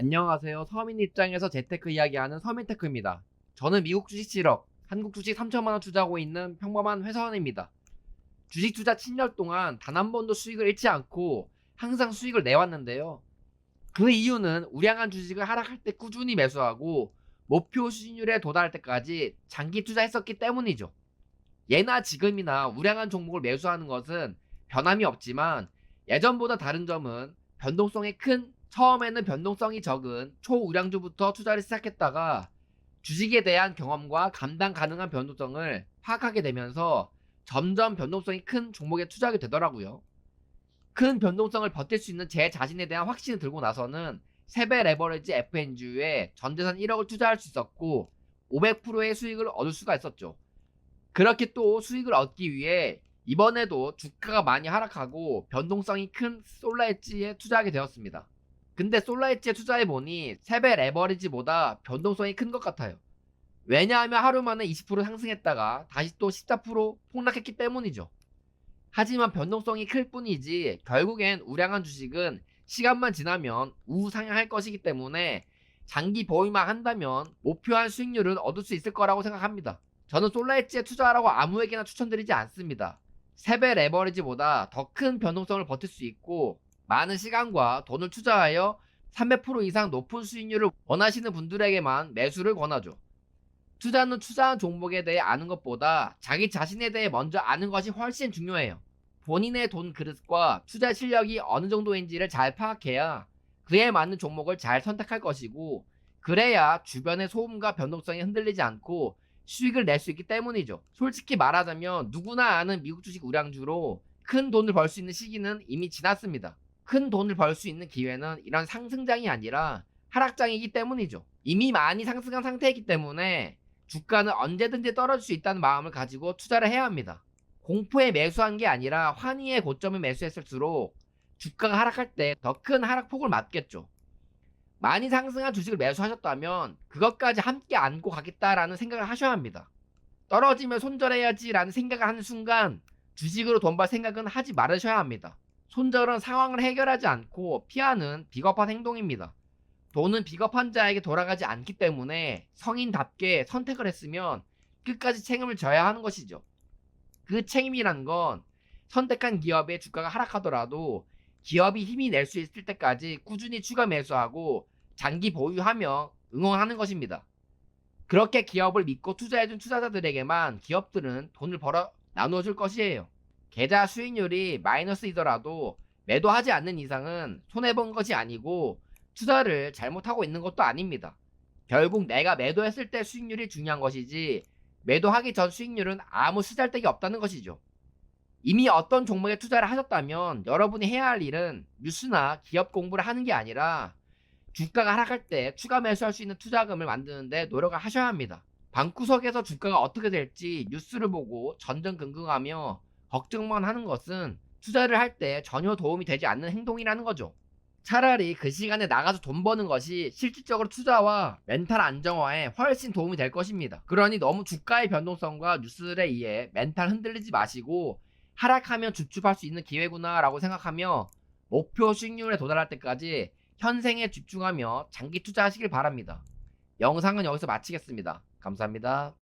안녕하세요. 서민 입장에서 재테크 이야기하는 서민테크입니다. 저는 미국 주식 7억, 한국 주식 3천만 원 투자하고 있는 평범한 회사원입니다. 주식 투자 7년 동안 단 한 번도 수익을 잃지 않고 항상 수익을 내왔는데요. 그 이유는 우량한 주식을 하락할 때 꾸준히 매수하고 목표 수익률에 도달할 때까지 장기 투자했었기 때문이죠. 예나 지금이나 우량한 종목을 매수하는 것은 변함이 없지만 예전보다 다른 점은 변동성이 큰 처음에는 변동성이 적은 초우량주부터 투자를 시작했다가 주식에 대한 경험과 감당 가능한 변동성을 파악하게 되면서 점점 변동성이 큰 종목에 투자하게 되더라고요. 큰 변동성을 버틸 수 있는 제 자신에 대한 확신을 들고 나서는 세배 레버리지 FNG에 전재산 1억을 투자할 수 있었고 500%의 수익을 얻을 수가 있었죠. 그렇게 또 수익을 얻기 위해 이번에도 주가가 많이 하락하고 변동성이 큰 솔라엣지에 투자하게 되었습니다. 근데 솔라엣지에 투자해보니 3배 레버리지보다 변동성이 큰 것 같아요. 왜냐하면 하루 만에 20% 상승했다가 다시 또 14% 폭락했기 때문이죠. 하지만 변동성이 클 뿐이지 결국엔 우량한 주식은 시간만 지나면 우상향할 것이기 때문에 장기 보유만 한다면 목표한 수익률은 얻을 수 있을 거라고 생각합니다. 저는 솔라엣지에 투자하라고 아무에게나 추천드리지 않습니다. 3배 레버리지보다 더 큰 변동성을 버틸 수 있고 많은 시간과 돈을 투자하여 300% 이상 높은 수익률을 원하시는 분들에게만 매수를 권하죠. 투자는 투자한 종목에 대해 아는 것보다 자기 자신에 대해 먼저 아는 것이 훨씬 중요해요. 본인의 돈 그릇과 투자 실력이 어느 정도인지를 잘 파악해야 그에 맞는 종목을 잘 선택할 것이고 그래야 주변의 소음과 변동성이 흔들리지 않고 수익을 낼 수 있기 때문이죠. 솔직히 말하자면 누구나 아는 미국 주식 우량주로 큰 돈을 벌 수 있는 시기는 이미 지났습니다. 큰 돈을 벌 수 있는 기회는 이런 상승장이 아니라 하락장이기 때문이죠. 이미 많이 상승한 상태이기 때문에 주가는 언제든지 떨어질 수 있다는 마음을 가지고 투자를 해야 합니다. 공포에 매수한 게 아니라 환희의 고점에 매수했을수록 주가가 하락할 때 더 큰 하락폭을 맞겠죠. 많이 상승한 주식을 매수하셨다면 그것까지 함께 안고 가겠다라는 생각을 하셔야 합니다. 떨어지면 손절해야지라는 생각을 하는 순간 주식으로 돈 벌 생각은 하지 말으셔야 합니다. 손절은 상황을 해결하지 않고 피하는 비겁한 행동입니다. 돈은 비겁한 자에게 돌아가지 않기 때문에 성인답게 선택을 했으면 끝까지 책임을 져야 하는 것이죠. 그 책임이란 건 선택한 기업의 주가가 하락하더라도 기업이 힘이 낼 수 있을 때까지 꾸준히 추가 매수하고 장기 보유하며 응원하는 것입니다. 그렇게 기업을 믿고 투자해준 투자자들에게만 기업들은 돈을 벌어 나누어 줄 것이에요. 계좌 수익률이 마이너스이더라도 매도하지 않는 이상은 손해본 것이 아니고 투자를 잘못하고 있는 것도 아닙니다. 결국 내가 매도했을 때 수익률이 중요한 것이지 매도하기 전 수익률은 아무 쓰잘데기 없다는 것이죠. 이미 어떤 종목에 투자를 하셨다면 여러분이 해야 할 일은 뉴스나 기업 공부를 하는 게 아니라 주가가 하락할 때 추가 매수할 수 있는 투자금을 만드는데 노력을 하셔야 합니다. 방구석에서 주가가 어떻게 될지 뉴스를 보고 전전긍긍하며 걱정만 하는 것은 투자를 할 때 전혀 도움이 되지 않는 행동이라는 거죠. 차라리 그 시간에 나가서 돈 버는 것이 실질적으로 투자와 멘탈 안정화에 훨씬 도움이 될 것입니다. 그러니 너무 주가의 변동성과 뉴스에 의해 멘탈 흔들리지 마시고 하락하면 주춤할 수 있는 기회구나 라고 생각하며 목표 수익률에 도달할 때까지 현생에 집중하며 장기 투자하시길 바랍니다. 영상은 여기서 마치겠습니다. 감사합니다.